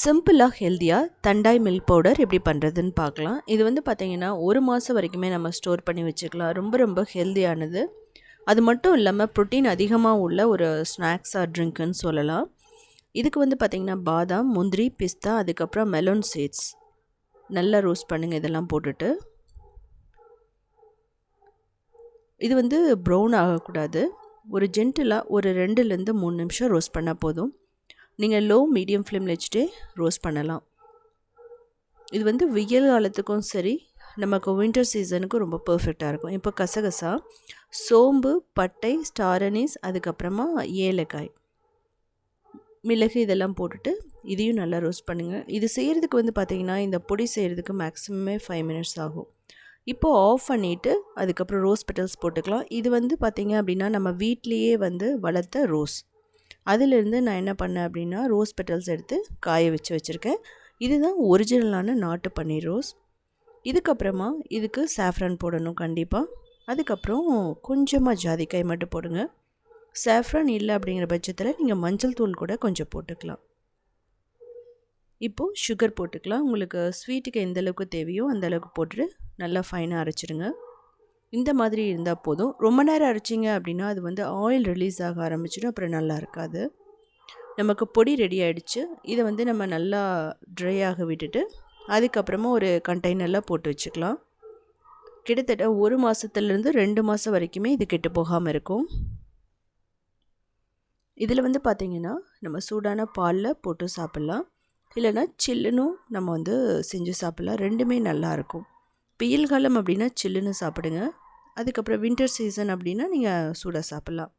சிம்பிளாக ஹெல்த்தியாக தண்டாய் milk powder எப்படி பண்ணுறதுன்னு பார்க்கலாம். இது வந்து பார்த்திங்கன்னா ஒரு மாதம் வரைக்குமே நம்ம ஸ்டோர் பண்ணி வச்சுக்கலாம். ரொம்ப ரொம்ப ஹெல்த்தியானது அது மட்டும் இல்லாமல் ப்ரோட்டீன் அதிகமாக உள்ள ஒரு ஸ்நாக்ஸ் ஆர் ட்ரிங்க்குன்னு சொல்லலாம். இதுக்கு வந்து பார்த்திங்கன்னா பாதாம் முந்திரி பிஸ்தா அதுக்கப்புறம் மெலோன் சீட்ஸ் நல்லா ரோஸ்ட் பண்ணுங்கள் இதெல்லாம் போட்டுட்டு. இது வந்து ப்ரௌன் ஆகக்கூடாது. ஒரு ஜென்டிலாக ஒரு ரெண்டுலேருந்து மூணு நிமிஷம் ரோஸ்ட் பண்ணால் போதும். நீங்கள் லோ மீடியம் ஃப்ளேமில் வச்சுட்டு ரோஸ்ட் பண்ணலாம். இது வந்து வெயில் காலத்துக்கும் சரி நமக்கு வின்டர் சீசனுக்கும் ரொம்ப பர்ஃபெக்டாக இருக்கும். இப்போ கசகசா சோம்பு பட்டை ஸ்டாரனிஸ் அதுக்கப்புறமா ஏலக்காய். மிளகு இதெல்லாம் போட்டுட்டு இதையும் நல்லா ரோஸ்ட் பண்ணுங்கள் இது செய்கிறதுக்கு வந்து பார்த்திங்கன்னா இந்த பொடி செய்கிறதுக்கு மேக்ஸிமமே ஃபைவ் மினிட்ஸ் ஆகும். இப்போது ஆஃப் பண்ணிவிட்டு அதுக்கப்புறம் ரோஸ் பெட்டல்ஸ் போட்டுக்கலாம். இது வந்து பார்த்திங்க அப்படின்னா நம்ம வீட்லேயே வந்து வளர்த்த ரோஸ் அதிலிருந்து நான் என்ன பண்ணேன் அப்படின்னா ரோஸ் பெட்டல்ஸ் எடுத்து காய வச்சு வச்சுருக்கேன். இதுதான் ஒரிஜினலான நாட்டு பன்னீர் ரோஸ் இதுக்கப்புறமா இதுக்கு சாஃப்ரான் போடணும் கண்டிப்பாக அதுக்கப்புறம் கொஞ்சமாக ஜாதிக்காய் மட்டும் போடுங்க. சாஃப்ரான் இல்லை அப்படிங்கிற பட்சத்தில் நீங்கள் மஞ்சள் தூள் கூட கொஞ்சம் போட்டுக்கலாம். இப்போது சுகர் போட்டுக்கலாம். உங்களுக்கு ஸ்வீட்டுக்கு எந்த அளவுக்கு தேவையோ அந்த அளவுக்கு போட்டுட்டு நல்லா ஃபைனாக அரைச்சிடுங்க. இந்த மாதிரி இருந்தால் போதும். ரொம்ப நேரம் அரைச்சிங்க அப்படின்னா அது வந்து ஆயில் ரிலீஸ் ஆக ஆரம்பிச்சிடும். அப்புறம் நல்லா இருக்காது. நமக்கு பொடி ரெடி ஆகிடுச்சு இதை வந்து நம்ம நல்லா ட்ரை ஆக விட்டுட்டு அதுக்கப்புறமா ஒரு கண்டெய்னரில் போட்டு வச்சுக்கலாம். கிட்டத்தட்ட ஒரு மாதத்துலேருந்து ரெண்டு மாதம் வரைக்குமே இது கெட்டு போகாமல் இருக்கும். இதில் வந்து பார்த்திங்கன்னா நம்ம சூடான பாலில் போட்டு சாப்பிட்லாம். இல்லைன்னா சில்லுனும் நம்ம வந்து செஞ்சு சாப்பிட்லாம். ரெண்டுமே நல்லாயிருக்கும் வெயில் காலம் அப்படின்னா சில்லுன்னு சாப்பிடுங்க. அதுக்கப்புறம் வின்டர் சீசன் அப்படின்னா நீங்கள் சூடாக சாப்பிட்லாம்.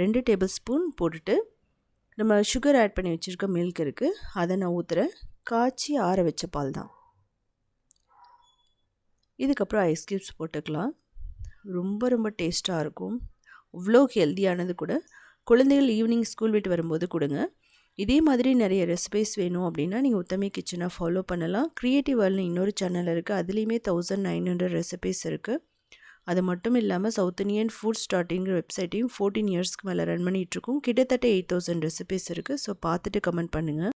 ரெண்டு டேபிள் ஸ்பூன் போட்டுட்டு நம்ம சுகர் ஆட் பண்ணி வச்சுருக்க மில்க் இருக்குது அதை நான் ஊற்றுறேன் காய்ச்சி ஆற வச்ச பால் தான். இதுக்கப்புறம் ஐஸ் க்யூப்ஸ் போட்டுக்கலாம். ரொம்ப ரொம்ப டேஸ்ட்டாக இருக்கும். அவ்வளோ ஹெல்த்தியானது கூட குழந்தைகள் ஈவினிங் ஸ்கூல் விட்டு வரும்போது கொடுங்க. இதே மாதிரி நிறைய ரெசிபிஸ் வேணும் அப்படின்னா நீங்கள் உத்தமி கிச்சனை ஃபாலோ பண்ணலாம். க்ரியேட்டிவ் வேர்ல்னு இன்னொரு சேனல் இருக்குது அதுலேயுமே தௌசண்ட் நைன் ஹண்ட்ரட் ரெசிபிஸ் இருக்குது அது மட்டும் இல்லாமல் சவுத் இந்தியன் ஃபுட் ஸ்டார்டிங்கிற வெப்சைட்டையும் ஃபோர்டீன் இயர்ஸ்க்கு மேலே ரன் பண்ணிகிட்ருக்கோம் கிட்டத்தட்ட எயிட் தௌசண்ட் ரெசிபிஸ் இருக்குது ஸோ பார்த்துட்டு கமெண்ட் பண்ணுங்கள்